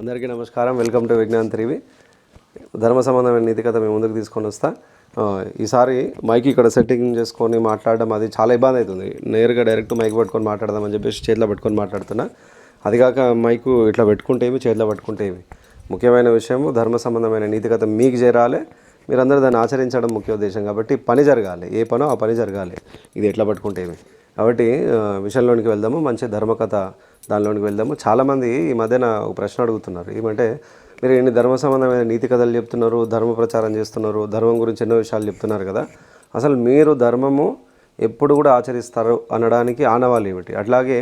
అందరికీ నమస్కారం. Welcome to Vignan త్రివి ధర్మ సంబంధమైన నీతి కథ మేము ముందుకు తీసుకొని వస్తా. ఈసారి మైక్ ఇక్కడ సెట్టింగ్ చేసుకొని మాట్లాడడం అది చాలా ఇబ్బంది అవుతుంది. నేరుగా డైరెక్ట్ మైక్ పట్టుకొని మాట్లాడదామని చెప్పేసి చేతిలో పట్టుకొని మాట్లాడుతున్నా. అది కాక మైకు ఇట్లా పెట్టుకుంటేవి చేతిలో పట్టుకుంటేవి ముఖ్యమైన విషయము ధర్మ సంబంధమైన నీతి కథ మీకు చేరాలి. మీరందరూ దాన్ని ఆచరించడం ముఖ్య ఉద్దేశం కాబట్టి పని జరగాలి. ఏ పనో ఆ పని జరగాలి. ఇది ఎట్లా పట్టుకుంటే ఏమి? కాబట్టి విషయంలోనికి వెళ్దాము మంచి ధర్మకథ దానిలోనికి వెళ్దాము. చాలామంది ఈ మధ్యన ఒక ప్రశ్న అడుగుతున్నారు. ఏమంటే మీరు ఎన్ని ధర్మ సంబంధమైన నీతి కథలు చెప్తున్నారు ధర్మ ప్రచారం చేస్తున్నారు ధర్మం గురించి ఎన్నో విషయాలు చెప్తున్నారు కదా. అసలు మీరు ధర్మము ఎప్పుడు కూడా ఆచరిస్తారు అనడానికి ఆనవాళ్ళు ఏమిటి? అట్లాగే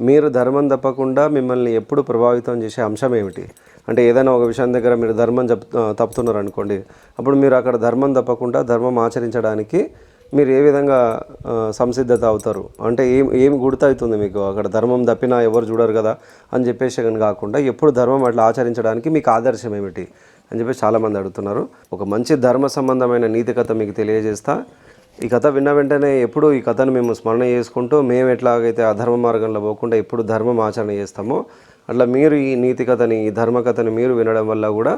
మీరు ధర్మం తప్పకుండా మిమ్మల్ని ఎప్పుడు ప్రభావితం చేసే అంశం ఏమిటి? అంటే ఏదైనా ఒక విషయం దగ్గర మీరు ధర్మం చెప్ తప్పుతున్నారు అనుకోండి అప్పుడు మీరు అక్కడ ధర్మం తప్పకుండా ధర్మం ఆచరించడానికి మీరు ఏ విధంగా సంసిద్ధత అవుతారు? అంటే ఏం ఏం గుర్తవుతుంది మీకు? అక్కడ ధర్మం తప్పినా ఎవరు చూడరు కదా అని చెప్పేసి కానీ కాకుండా ఎప్పుడు ధర్మం అట్లా ఆచరించడానికి మీకు ఆదర్శం ఏమిటి? అని చెప్పేసి చాలామంది అడుగుతున్నారు. ఒక మంచి ధర్మ సంబంధమైన నీతి కథ మీకు తెలియజేస్తా. ఈ కథ విన్న వెంటనే ఎప్పుడు ఈ కథను మేము స్మరణ చేసుకుంటూ మేము ఎట్లాగైతే అధర్మ మార్గంలో పోకుండా ఎప్పుడు ధర్మం ఆచరణ చేస్తామో అట్లా మీరు ఈ నీతి కథని ఈ ధర్మ కథని మీరు వినడం వల్ల కూడా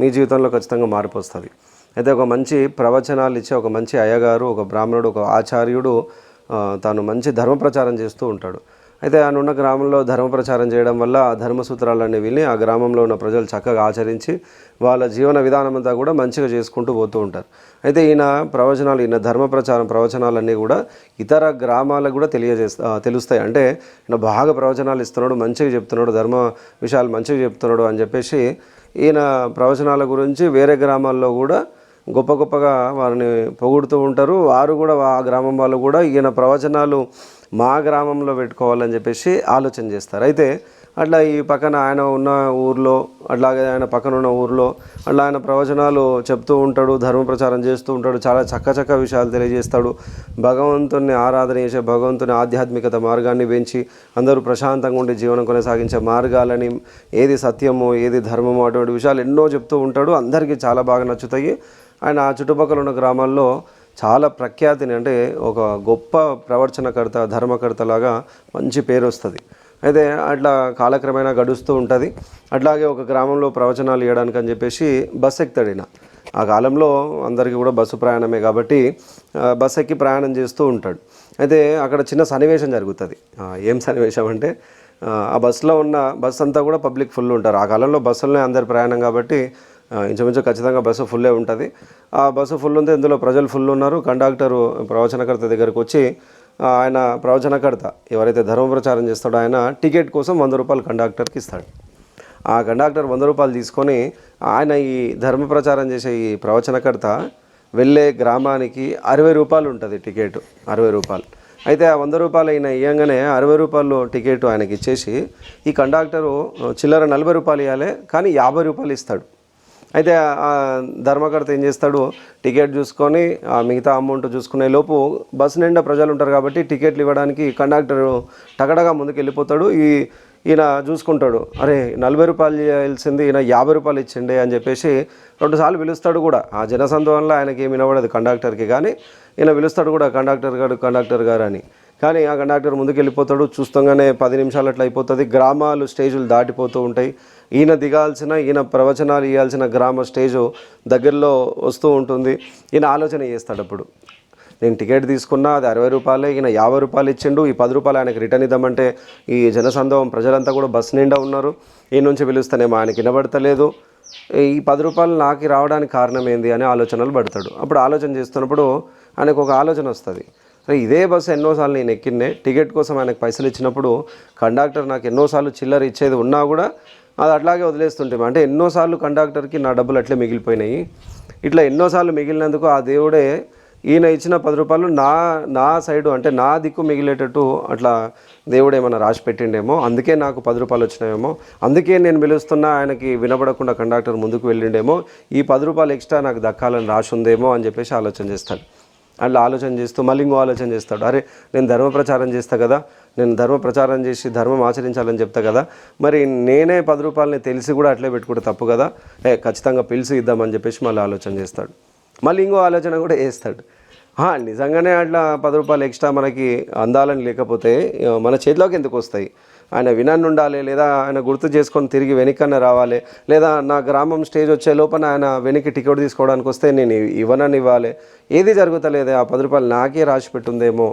మీ జీవితంలో ఖచ్చితంగా మార్పు వస్తుంది. అయితే ఒక మంచి ప్రవచనాలు ఇచ్చే ఒక మంచి అయ్యగారు ఒక బ్రాహ్మణుడు ఒక ఆచార్యుడు తాను మంచి ధర్మ ప్రచారం చేస్తూ ఉంటాడు. అయితే ఆయన ఉన్న గ్రామంలో ధర్మ ప్రచారం చేయడం వల్ల ఆ ధర్మ సూత్రాలన్నీ విని ఆ గ్రామంలో ఉన్న ప్రజలు చక్కగా ఆచరించి వాళ్ళ జీవన విధానం అంతా కూడా మంచిగా చేసుకుంటూ పోతూ ఉంటారు. అయితే ఈయన ప్రవచనాలు ఈయన ధర్మ ప్రచారం ప్రవచనాలన్నీ కూడా ఇతర గ్రామాలకు కూడా తెలియజేస్తా తెలుస్తాయి. అంటే ఈయన బాగా ప్రవచనాలు ఇస్తున్నాడు మంచిగా చెప్తున్నాడు ధర్మ విషయాలు మంచిగా చెప్తున్నాడు అని చెప్పేసి ఈయన ప్రవచనాల గురించి వేరే గ్రామాల్లో కూడా గొప్ప గొప్పగా వారిని పొగుడుతూ ఉంటారు. వారు కూడా ఆ గ్రామం వాళ్ళు కూడా ఈయన ప్రవచనాలు మా గ్రామంలో పెట్టుకోవాలని చెప్పేసి ఆలోచన చేస్తారు. అయితే అట్లా ఈ పక్కన ఆయన ఉన్న ఊర్లో అట్లాగే ఆయన పక్కన ఉన్న ఊర్లో అట్లా ఆయన ప్రవచనాలు చెప్తూ ఉంటాడు ధర్మ ప్రచారం చేస్తూ ఉంటాడు చాలా చక్క చక్క విషయాలు తెలియజేస్తాడు. భగవంతుని ఆరాధన చేసే భగవంతుని ఆధ్యాత్మికత మార్గాన్ని పెంచి అందరూ ప్రశాంతంగా ఉండి జీవనం కొనసాగించే మార్గాలని ఏది సత్యమో ఏది ధర్మమో అటువంటి విషయాలు ఎన్నో చెప్తూ ఉంటాడు. అందరికీ చాలా బాగా నచ్చుతాయి. ఆయన ఆ చుట్టుపక్కల ఉన్న గ్రామాల్లో చాలా ప్రఖ్యాతిని అంటే ఒక గొప్ప ప్రవర్చనకర్త ధర్మకర్త లాగా మంచి పేరు వస్తుంది. అయితే అట్లా కాలక్రమేణా గడుస్తూ ఉంటుంది. అట్లాగే ఒక గ్రామంలో ప్రవచనాలు ఇవ్వడానికి అని చెప్పేసి బస్ ఎక్కుతాడిన ఆ కాలంలో అందరికీ కూడా బస్సు ప్రయాణమే కాబట్టి బస్ ఎక్కి ప్రయాణం చేస్తూ ఉంటాడు. అయితే అక్కడ చిన్న సన్నివేశం జరుగుతుంది. ఏం సన్నివేశం అంటే ఆ, బస్సులో ఉన్న బస్ అంతా కూడా పబ్లిక్ ఫుల్ ఉంటారు. ఆ కాలంలో బస్సులోనే అందరి ప్రయాణం కాబట్టి ఇంచుమించు ఖచ్చితంగా బస్సు ఫుల్లే ఉంటుంది. ఆ బస్సు ఫుల్ ఉంది. ఇందులో ప్రజలు ఫుల్ ఉన్నారు. కండక్టరు ప్రవచనకర్త దగ్గరికి వచ్చి ఆయన ప్రవచనకర్త ఎవరైతే ధర్మ ప్రచారం చేస్తాడో ఆయన టికెట్ కోసం వంద రూపాయలు కండక్టర్కి ఇస్తాడు. ఆ కండక్టర్ వంద రూపాయలు తీసుకొని ఆయన ఈ ధర్మ ప్రచారం చేసే ఈ ప్రవచనకర్త వెళ్ళే గ్రామానికి అరవై రూపాయలు ఉంటుంది టికెట్ అరవై రూపాయలు. అయితే ఆ వంద రూపాయలు అయిన ఇవ్వగానే అరవై రూపాయలు టికెట్ ఆయనకి ఇచ్చేసి ఈ కండక్టరు చిల్లర నలభై రూపాయలు ఇవ్వాలి కానీ యాభై రూపాయలు ఇస్తాడు. అయితే ఆ ధర్మకర్త ఏం చేస్తాడు? టికెట్ చూసుకొని ఆ మిగతా అమౌంట్ చూసుకునే లోపు బస్సు నిండా ప్రజలు ఉంటారు కాబట్టి టికెట్లు ఇవ్వడానికి కండక్టర్ టగడగా ముందుకు వెళ్ళిపోతాడు ఈ ఈయన చూసుకుంటాడు అరే నలభై రూపాయలు చేయాల్సింది ఈయన యాభై రూపాయలు ఇచ్చిండే అని చెప్పేసి రెండుసార్లు పిలుస్తాడు కూడా. ఆ జనసందోహంలో ఆయనకి ఏమి వినబడదు కండక్టర్కి కానీ ఈయన పిలుస్తాడు కూడా కండక్టర్ గారు కండక్టర్ గారు అని. కానీ ఆ కండక్టర్ ముందుకు వెళ్ళిపోతాడు చూస్తుంగానే పది నిమిషాలు అట్లా అయిపోతుంది. గ్రామాలు స్టేజులు దాటిపోతూ ఉంటాయి. ఈయన దిగాల్సిన ఈయన ప్రవచనాలు ఇవ్వాల్సిన గ్రామ స్టేజ్ దగ్గరలో వస్తూ ఉంటుంది. ఈయన ఆలోచన చేస్తాడు అప్పుడు. నేను టికెట్ తీసుకున్నా అది అరవై రూపాయలే ఈయన యాభై రూపాయలు ఇచ్చిండు ఈ పది రూపాయలు ఆయనకి రిటర్న్ ఇద్దామంటే ఈ జనసందోహం ప్రజలంతా కూడా బస్ నిండా ఉన్నారు. ఈ నుంచి పిలుస్తానేమో ఆయనకి వినబడతలేదు. ఈ పది రూపాయలు నాకు రావడానికి కారణం ఏంది అని ఆలోచనలు పడతాడు. అప్పుడు ఆలోచన చేస్తున్నప్పుడు ఆయనకు ఒక ఆలోచన వస్తుంది. అరే ఇదే బస్సు ఎన్నోసార్లు నేను ఎక్కిన్నే టికెట్ కోసం ఆయనకు పైసలు ఇచ్చినప్పుడు కండక్టర్ నాకు ఎన్నోసార్లు చిల్లర ఇచ్చేది ఉన్నా కూడా అది అట్లాగే వదిలేస్తుంటే అంటే ఎన్నోసార్లు కండక్టర్కి నా డబ్బులు అట్లే మిగిలిపోయినాయి. ఇట్లా ఎన్నోసార్లు మిగిలినందుకు ఆ దేవుడే ఈయన ఇచ్చిన పది రూపాయలు నా నా సైడు అంటే నా దిక్కు మిగిలేటట్టు అట్లా దేవుడు ఏమైనా రాసి పెట్టిండేమో అందుకే నాకు పది రూపాయలు వచ్చినాయేమో అందుకే నేను పిలుస్తున్నా ఆయనకి వినబడకుండా కండక్టర్ ముందుకు వెళ్ళిండేమో ఈ పది రూపాయలు ఎక్స్ట్రా నాకు దక్కాలని రాసి ఉందేమో అని చెప్పేసి ఆలోచన చేస్తాడు. అట్లా ఆలోచన చేస్తూ మళ్ళీ ఇంకో ఆలోచన చేస్తాడు. అరే నేను ధర్మ ప్రచారం చేస్తా కదా నేను ధర్మ ప్రచారం చేసి ధర్మం ఆచరించాలని చెప్తా కదా మరి నేనే పది రూపాయలని తెలిసి కూడా అట్లే పెట్టుకుంటే తప్పు కదా? ఏ ఖచ్చితంగా పిలిచి ఇద్దామని చెప్పేసి మళ్ళీ ఆలోచన చేస్తాడు. మళ్ళీ ఇంకో ఆలోచన కూడా వేస్తాడు నిజంగానే అట్లా పది రూపాయలు ఎక్స్ట్రా మనకి అందాలని లేకపోతే మన చేతిలోకి ఎందుకు వస్తాయి? ఆయన వినన్ను ఉండాలి లేదా ఆయన గుర్తు చేసుకొని తిరిగి వెనకన్న రావాలి లేదా నా గ్రామం స్టేజ్ వచ్చే లోపల ఆయన వెనక్కి టికెట్ తీసుకోవడానికి వస్తే నేను ఇవ్వనని ఇవ్వాలి ఏది జరుగుతలేదే ఆ పది రూపాయలు నాకే రాసి పెట్టుందేమో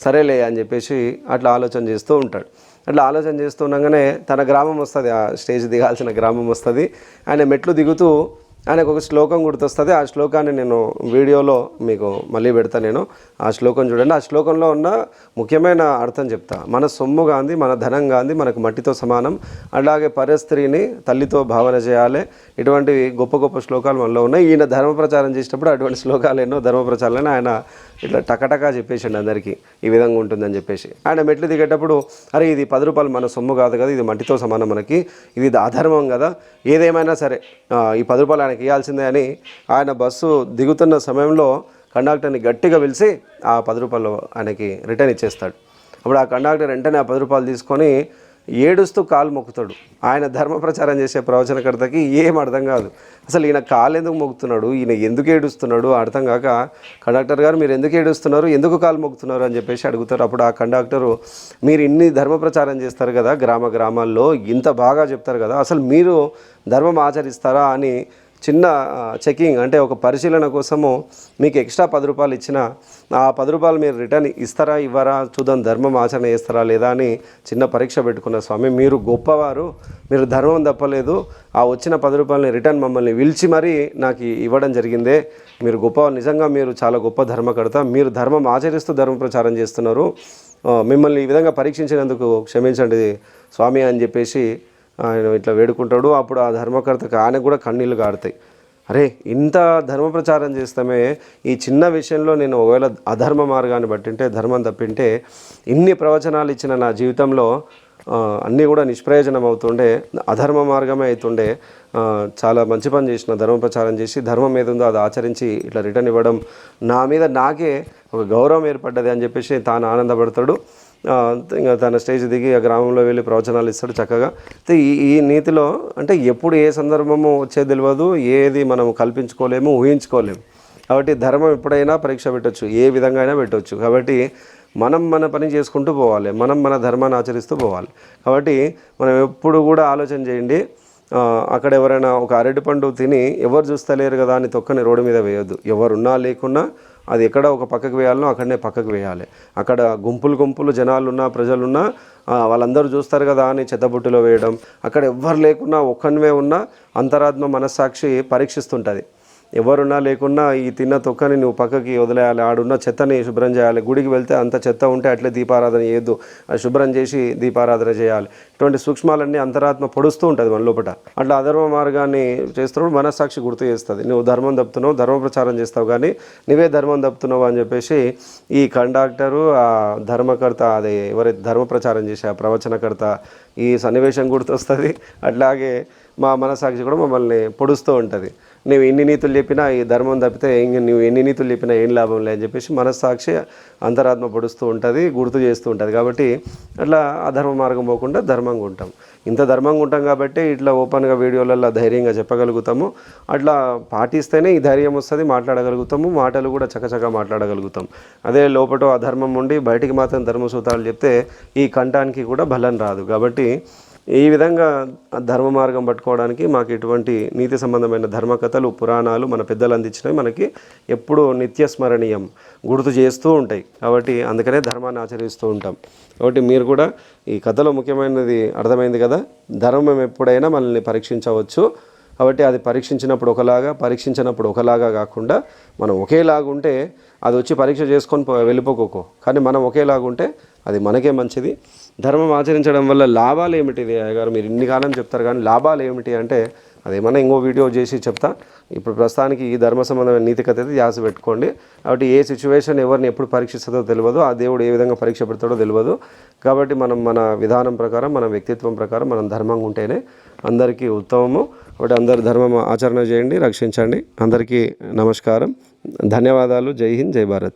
సరేలే అని చెప్పేసి అట్లా ఆలోచన చేస్తూ ఉంటాడు. అట్లా ఆలోచన చేస్తుండగానే తన గ్రామం వస్తుంది ఆ స్టేజ్ దిగాల్సిన గ్రామం వస్తుంది. ఆయన మెట్లు దిగుతూ ఆయనకు ఒక శ్లోకం గుర్తొస్తుంది. ఆ శ్లోకాన్ని నేను వీడియోలో మీకు మళ్ళీ పెడతా నేను. ఆ శ్లోకం చూడండి. ఆ శ్లోకంలో ఉన్న ముఖ్యమైన అర్థం చెప్తా. మన సొమ్ము కాంది మన ధనం కాంది మనకు మట్టితో సమానం. అలాగే పరస్త్రీని తల్లితో భావన చేయాలి. ఇటువంటి గొప్ప గొప్ప శ్లోకాలు మనలో ఉన్నాయి. ఈయన ధర్మ ప్రచారం చేసేటప్పుడు అటువంటి శ్లోకాలు ఎన్నో ధర్మ ప్రచారాలను ఆయన ఇట్లా టకటకా చెప్పేసిండు అందరికీ. ఈ విధంగా ఉంటుందని చెప్పేసి. ఆయన మెట్లు దిగేటప్పుడు అరే ఇది పది రూపాయలు మన సొమ్ము కాదు కదా ఇది మట్టితో సమానం మనకి. ఇది అధర్మం కదా. ఏదేమైనా సరే ఈ పది రూపాయలు మనకి ఇవ్వాల్సిందే అని ఆయన బస్సు దిగుతున్న సమయంలో కండక్టర్ని గట్టిగా పిలిచి ఆ పది రూపాయలు ఆయనకి రిటర్న్ ఇచ్చేస్తాడు. అప్పుడు ఆ కండక్టర్ వెంటనే ఆ పది రూపాయలు తీసుకొని ఏడుస్తూ కాలు మొక్కుతాడు. ఆయన ధర్మ ప్రచారం చేసే ప్రవచనకర్తకి ఏం అర్థం కాదు. అసలు ఈయన కాలు ఎందుకు మొక్కుతున్నాడు? ఈయన ఎందుకు ఏడుస్తున్నాడు? అర్థం కాక కండక్టర్ గారు మీరు ఎందుకు ఏడుస్తున్నారు? ఎందుకు కాలు మొక్కుతున్నారు? అని చెప్పేసి అడుగుతారు. అప్పుడు ఆ కండక్టరు మీరు ఇన్ని ధర్మ ప్రచారం చేస్తారు కదా గ్రామ గ్రామాల్లో ఇంత బాగా చెప్తారు కదా అసలు మీరు ధర్మం ఆచరిస్తారా? అని చిన్న చెకింగ్ అంటే ఒక పరిశీలన కోసము మీకు ఎక్స్ట్రా పది రూపాయలు ఇచ్చిన ఆ పది రూపాయలు మీరు రిటర్న్ ఇస్తారా ఇవ్వరా చూద్దాం ధర్మం ఆచరణ చేస్తారా లేదా అని చిన్న పరీక్ష పెట్టుకున్న స్వామి. మీరు గొప్పవారు మీరు ధర్మం తప్పలేదు ఆ వచ్చిన పది రూపాయలని రిటర్న్ మమ్మల్ని పిలిచి మరీ నాకు ఇవ్వడం జరిగిందే. మీరు గొప్ప నిజంగా మీరు చాలా గొప్ప ధర్మకర్త మీరు ధర్మం ఆచరిస్తూ ధర్మ ప్రచారం చేస్తున్నారు. మిమ్మల్ని ఈ విధంగా పరీక్షించినందుకు క్షమించండి స్వామి అని చెప్పేసి ఆయన ఇట్లా వేడుకుంటాడు. అప్పుడు ఆ ధర్మకర్తకు ఆయన కూడా కన్నీళ్ళు కాడతాయి అరే ఇంత ధర్మ ప్రచారం చేస్తామే. ఈ చిన్న విషయంలో నేను ఒకవేళ అధర్మ మార్గాన్ని బట్టింటే ధర్మం తప్పింటే ఇన్ని ప్రవచనాలు ఇచ్చిన నా జీవితంలో అన్నీ కూడా నిష్ప్రయోజనం అవుతుండే. అధర్మ మార్గమే అవుతుండే. చాలా మంచి పని చేసిన ధర్మ ప్రచారం చేసి ధర్మం ఏదుందో అది ఆచరించి ఇట్లా రిటర్న్ ఇవ్వడం నా మీద నాకే ఒక గౌరవం ఏర్పడ్డది అని చెప్పేసి తాను ఆనందపడతాడు. ఇంకా తన స్టేజ్ దిగి ఆ గ్రామంలో వెళ్ళి ప్రవచనాలు ఇస్తాడు చక్కగా. అయితే ఈ ఈ నీతిలో అంటే ఎప్పుడు ఏ సందర్భము వచ్చేది తెలియదు ఏది మనం కల్పించుకోలేము ఊహించుకోలేము. కాబట్టి ధర్మం ఎప్పుడైనా పరీక్ష పెట్టొచ్చు ఏ విధంగా అయినా పెట్టవచ్చు కాబట్టి మనం మన పని చేసుకుంటూ పోవాలి మనం మన ధర్మాన్ని ఆచరిస్తూ పోవాలి. కాబట్టి మనం ఎప్పుడు కూడా ఆలోచన చేయండి అక్కడ ఎవరైనా ఒక అరటి పండు తిని ఎవరు చూస్తలేరు కదా అని తొక్కని రోడ్డు మీద వేయొద్దు. ఎవరున్నా లేకున్నా అది ఎక్కడ ఒక పక్కకు వేయాలనో అక్కడనే పక్కకు వేయాలి. అక్కడ గుంపులు గుంపులు జనాలున్నా ప్రజలున్నా వాళ్ళందరూ చూస్తారు కదా అని చెత్తబుట్టులో వేయడం. అక్కడ ఎవ్వరు లేకున్నా ఒక్కనివే ఉన్నా అంతరాత్మ మనస్సాక్షి పరీక్షిస్తుంటుంది. ఎవరున్నా లేకున్నా ఈ తిన్న తొక్కని నువ్వు పక్కకి వదిలేయాలి ఆడున్న చెత్తని శుభ్రం చేయాలి గుడికి వెళ్తే అంత చెత్త ఉంటే అట్లే దీపారాధన చేయొద్దు అది శుభ్రం చేసి దీపారాధన చేయాలి. ఇటువంటి సూక్ష్మాలన్నీ అంతరాత్మ పొడుస్తూ ఉంటుంది మన లోపల అట్లా అధర్మ మార్గాన్ని చేస్తున్నప్పుడు మనస్సాక్షి గుర్తు చేస్తుంది. నువ్వు ధర్మం తప్పుతున్నావు ధర్మ ప్రచారం చేస్తావు కానీ నువ్వే ధర్మం తప్పుతున్నావు అని చెప్పేసి ఈ కండక్టరు ఆ ధర్మకర్త అదే ఎవరైతే ధర్మ ప్రచారం చేసే ఆ ప్రవచనకర్త ఈ సన్నివేశం గుర్తొస్తుంది. అట్లాగే మా మనసాక్షి కూడా మమ్మల్ని పొడుస్తూ ఉంటుంది. నువ్వు ఎన్ని నీతులు చెప్పినా ఈ ధర్మం తప్పితే నువ్వు ఎన్ని నీతులు చెప్పినా ఏం లాభం లే అని చెప్పేసి మనస్సాక్షి అంతరాత్మ పొడుస్తూ ఉంటుంది గుర్తు చేస్తూ ఉంటుంది. కాబట్టి అట్లా అధర్మ మార్గం పోకుండా ధర్మంగా ఉంటాం. ఇంత ధర్మంగా ఉంటాం కాబట్టి ఇట్లా ఓపెన్గా వీడియోలలో ధైర్యంగా చెప్పగలుగుతాము. అట్లా పాటిస్తేనే ఈ ధైర్యం వస్తుంది మాట్లాడగలుగుతాము మాటలు కూడా చకచకా మాట్లాడగలుగుతాం. అదే లోపట అధర్మం ఉండి బయటికి మాత్రం ధర్మసూత్రాలు చెప్తే ఈ కంఠానికి కూడా బలం రాదు. కాబట్టి ఈ విధంగా ధర్మ మార్గం పట్టుకోవడానికి మాకు ఇటువంటి నీతి సంబంధమైన ధర్మకథలు పురాణాలు మన పెద్దలు అందించినవి మనకి ఎప్పుడూ నిత్య స్మరణీయం గుర్తు చేస్తూ ఉంటాయి. కాబట్టి అందుకనే ధర్మాన్ని ఆచరిస్తూ ఉంటాం. కాబట్టి మీరు కూడా ఈ కథలో ముఖ్యమైనది అర్థమైంది కదా? ధర్మం ఎప్పుడైనా మనల్ని పరీక్షించవచ్చు. కాబట్టి అది పరీక్షించినప్పుడు ఒకలాగా పరీక్షించినప్పుడు ఒకలాగా కాకుండా మనం ఒకేలాగా ఉంటే అది వచ్చి పరీక్ష చేసుకొని వెళ్ళిపోకోకో. కానీ మనం ఒకేలాగా ఉంటే అది మనకే మంచిది. ధర్మం ఆచరించడం వల్ల లాభాలు ఏమిటి? గారు మీరు ఇన్ని కాలం చెప్తారు కానీ లాభాలు ఏమిటి అంటే అదేమన్నా ఇంకో వీడియో చేసి చెప్తా. ఇప్పుడు ప్రస్తుతానికి ఈ ధర్మ సంబంధమైన నీతి కథ అయితే ధ్యాస పెట్టుకోండి. కాబట్టి ఏ సిచ్యువేషన్ ఎవరిని ఎప్పుడు పరీక్షిస్తుందో తెలియదు. ఆ దేవుడు ఏ విధంగా పరీక్ష పెడతాడో తెలియదు. కాబట్టి మనం మన విధానం ప్రకారం మన వ్యక్తిత్వం ప్రకారం మనం ధర్మంగా ఉంటేనే అందరికీ ఉత్తమము. కాబట్టి అందరు ధర్మం ఆచరణ చేయండి రక్షించండి. అందరికీ నమస్కారం. ధన్యవాదాలు. జై హింద్ జై భారత్.